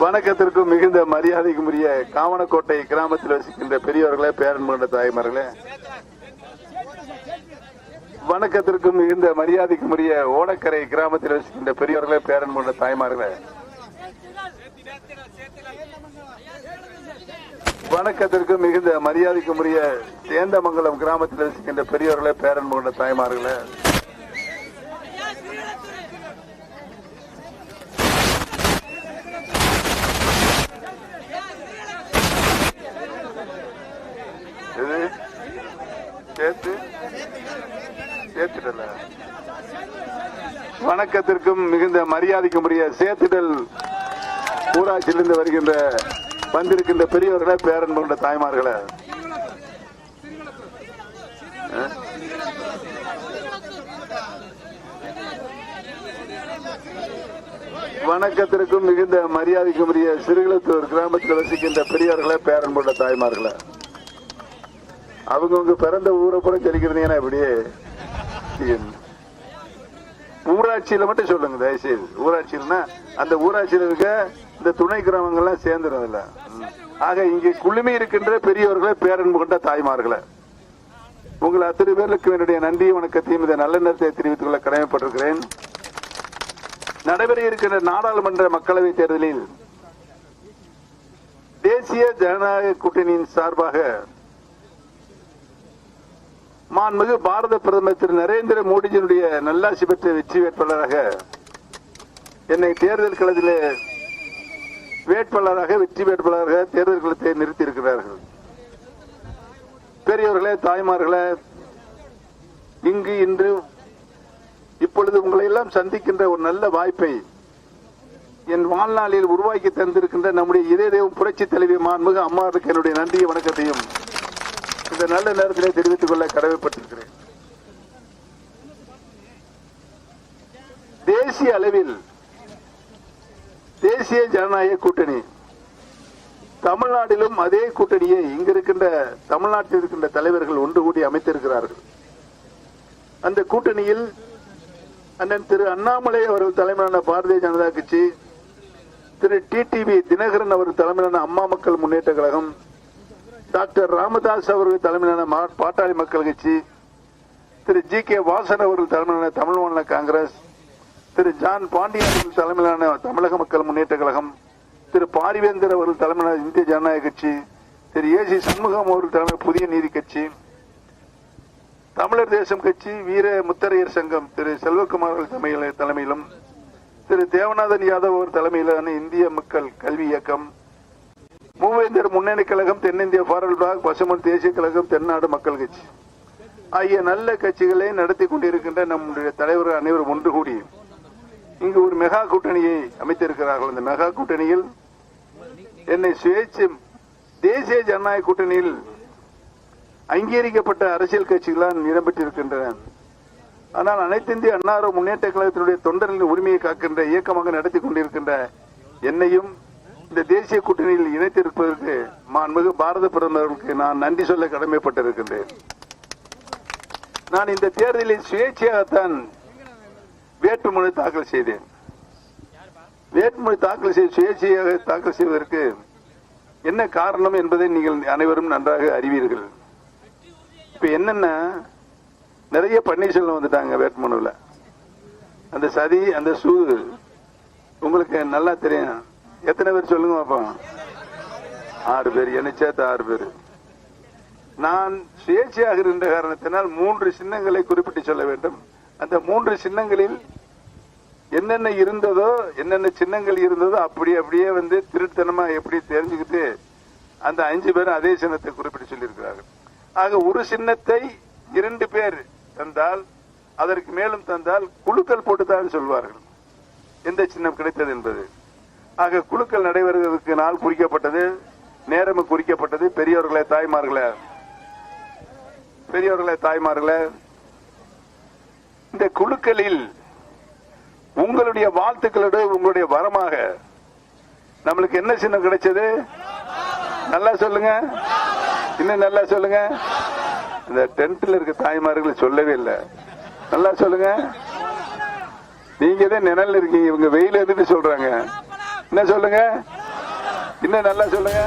வணக்கத்திற்கும் மிகுந்த மரியாதைக்குரிய காவனக்கோட்டை கிராமத்தில் வசிக்கின்ற பெரியவர்களே பேரன் கொண்ட தாய்மார்களே. வணக்கத்திற்கும் மிகுந்த மரியாதைக்குரிய ஓடக்கரை கிராமத்தில் வசிக்கின்ற பெரியவர்களே பேரன் கொண்ட தாய்மார்களே. வணக்கத்திற்கும் மிகுந்த மரியாதைக்கும் உரிய சேந்தமங்கலம் கிராமத்தில் வசிக்கின்ற பெரியவர்களே பேரன் கொண்ட தாய்மார்களே. இது சேர்த்து சேர்த்துடல. வணக்கத்திற்கும் மிகுந்த மரியாதைக்கும் உரிய சேர்த்துடல் ஊராட்சியிலிருந்து வருகின்ற வந்திருக்கின்ற பெரியவர்களே பேரன் கொண்ட தாய்மார்களே. வணக்கத்திற்கும் மிகுந்த மரியாதைக்கும் உரிய சிறுகுளத்தூர் கிராமத்தில் வசிக்கின்ற பெரியவர்களே பேரன் கொண்ட தாய்மார்களே. அவங்கவுங்க பிறந்த ஊரை கூட சொல்லிக்கிறீங்கன்னா இப்படியே. ஊராட்சியில மட்டும் சொல்லுங்க தயவுசெய்து. ஊராட்சியில்னா அந்த ஊராட்சியில இருக்க இந்த துணை கிராமங்கள்லாம் சேர்ந்துடும் இல்ல ஆக இங்கே குழுமி இருக்கின்ற பெரியவர்களே பேரன்பு கொண்ட தாய்மார்களை உங்கள் அத்தனை பேருக்கு என்னுடைய நன்றி வணக்கத்தையும் இந்த நல்ல நேரத்தை தெரிவித்துக் கொள்ள கடமைப்பட்டிருக்கிறேன். நடைபெற இருக்கின்ற நாடாளுமன்ற மக்களவைத் தேர்தலில் தேசிய ஜனநாயக கூட்டணியின் சார்பாக மாண்புமிகு பாரத பிரதமர் திரு நரேந்திர மோடியினுடைய நல்லாசி பெற்ற வெற்றி வேட்பாளராக என்னை தேர்தல் களத்திலே வேட்பாளராக வெற்றி வேட்பாளராக தேர்தல் களத்தை நிறுத்தியிருக்கிறார்கள். பெரியவர்களே தாய்மார்களே இங்கு இன்று இப்பொழுது உங்களை எல்லாம் சந்திக்கின்ற ஒரு நல்ல வாய்ப்பை என் வாழ்நாளில் உருவாக்கி தந்திருக்கின்ற நம்முடைய இதய தெய்வம் புரட்சி தலைவி மாண்புமிகு அம்மாவுக்கு என்னுடைய நன்றியை வணக்கத்தையும் இந்த நல்ல நேரத்திலே தெரிவித்துக் கொள்ள கடமைப்பட்டிருக்கிறேன். தேசிய அளவில் தேசிய ஜனநாயக கூட்டணி தமிழ்நாட்டிலும் அதே கூட்டணியை இங்க இருக்கின்ற தமிழ்நாட்டில் இருக்கின்ற தலைவர்கள் ஒன்று கூடி அமைத்திருக்கிறார்கள். அந்த கூட்டணியில் அண்ணன் திரு அண்ணாமலை அவர்கள் தலைமையிலான பாரதிய ஜனதா கட்சி திரு டிடிவி தினகரன் அவர்கள் தலைமையிலான அம்மா மக்கள் முன்னேற்ற கழகம் டாக்டர் ராமதாஸ் அவர்கள் தலைமையிலான மா- பாட்டாளி மக்கள் கட்சி திரு ஜி கே வாசன் அவர்கள் தலைமையிலான தமிழ் மாநில காங்கிரஸ் திரு ஜான் பாண்டியன் அவர்கள் தலைமையிலான தமிழக மக்கள் முன்னேற்ற கழகம் திரு பாரிவேந்தர் அவர்கள் தலைமையிலான இந்திய ஜனநாயக கட்சி திரு ஏ சி சண்முகம் அவர்கள் தலைமை புதிய நீதி கட்சி தமிழர் தேசம் கட்சி வீர முத்தரையர் சங்கம் திரு செல்வகுமார் தலைமையிலும் திரு தேவநாதன் யாதவ் அவர் தலைமையிலான இந்திய மக்கள் கல்வி இயக்கம் மூவேந்தர் முன்னணி கழகம் தென்னிந்திய ஃபாரல் பிளாக் பசுமன் தேசிய கழகம் தென்னாடு மக்கள் கட்சி. ஆகிய நல்ல கட்சிகளை நடத்தி கொண்டிருக்கின்ற நம்முடைய தலைவர்கள் அனைவரும் ஒன்று கூடி இங்கு ஒரு மெகா கூட்டணியை அமைத்திருக்கிறார்கள். இந்த மெகா கூட்டணியில் என்னை சுயேட்சை தேசிய ஜனநாயக கூட்டணியில் அங்கீகரிக்கப்பட்ட அரசியல் கட்சிகளால் இடம்பெற்றிருக்கின்றன. ஆனால் அனைத்து இந்திய அன்னார முன்னேற்ற கழகத்தினுடைய தொண்டர்களின் உரிமையை காக்கின்ற இயக்கமாக நடத்தி கொண்டிருக்கின்ற என்னையும் இந்த தேசிய கூட்டணியில் இணைத்திருப்பதற்கு மாண்புமிகு பாரத பிரதமருக்கு நான் நன்றி சொல்ல கடமைப்பட்டிருக்கின்றேன். நான் இந்த தேர்தலில் சுயேட்சையாகத்தான் வேட்புமனு தாக்கல் செய்தேன். வேட்புமனு தாக்கல் செய்ய சுயேட்சையாக தாக்கல் செய்வதற்கு என்ன காரணம் என்பதை நீங்கள் அனைவரும் நன்றாக அறிவீர்கள். இப்ப என்னன்னா நிறைய பன்னீர்செல்வம் வந்துட்டாங்க வேட்புமனுவில் அந்த சதி அந்த சூது உங்களுக்கு நல்லா தெரியும். எத்தனை பேர் சொல்லுங்க பாப்போம் ஆறு பேர் என்ன சேர்த்து ஆறு பேர். நான் சுயேட்சையாக இருந்த காரணத்தினால் மூன்று சின்னங்களை குறிப்பிட்டு சொல்ல வேண்டும். அந்த மூன்று சின்னங்களில் என்னென்ன இருந்ததோ என்னென்ன சின்னங்கள் இருந்ததோ அப்படி அப்படியே வந்து திருத்தனமா எப்படி தெரிஞ்சுக்கிட்டு அந்த அஞ்சு பேரும் அதே சின்னத்தை குறிப்பிட்டு சொல்லியிருக்கிறார்கள். ஆக ஒரு சின்னத்தை இரண்டு பேர் தந்தால் அதற்கு மேலும் தந்தால் குழுக்கள் போட்டுத்தான் சொல்வார்கள். எந்த சின்னம் கிடைத்தது என்பது? ஆக குழுக்கள் நடைபெறுவதற்கு நாள் குறிக்கப்பட்டது நேரமும் குறிக்கப்பட்டது. பெரியவர்களே தாய்மார்களே பெரியவர்களே தாய்மார்களே இந்த குழுக்களில் உங்களுடைய வாழ்த்துக்களோடு உங்களுடைய வரமாக நம்மளுக்கு என்ன சின்னம் கிடைச்சது? நல்லா சொல்லுங்க. இன்னும் நல்லா சொல்லுங்க. இந்த டென்ட்ல இருக்க தாய்மார்கள் சொல்லவே இல்லை. நல்லா சொல்லுங்க. நீங்க தான் நிழல் இருக்கீங்க? இவங்க வெயில் எதுன்னு சொல்றாங்க. என்ன சொல்லுங்க? இன்னும் நல்லா சொல்லுங்க?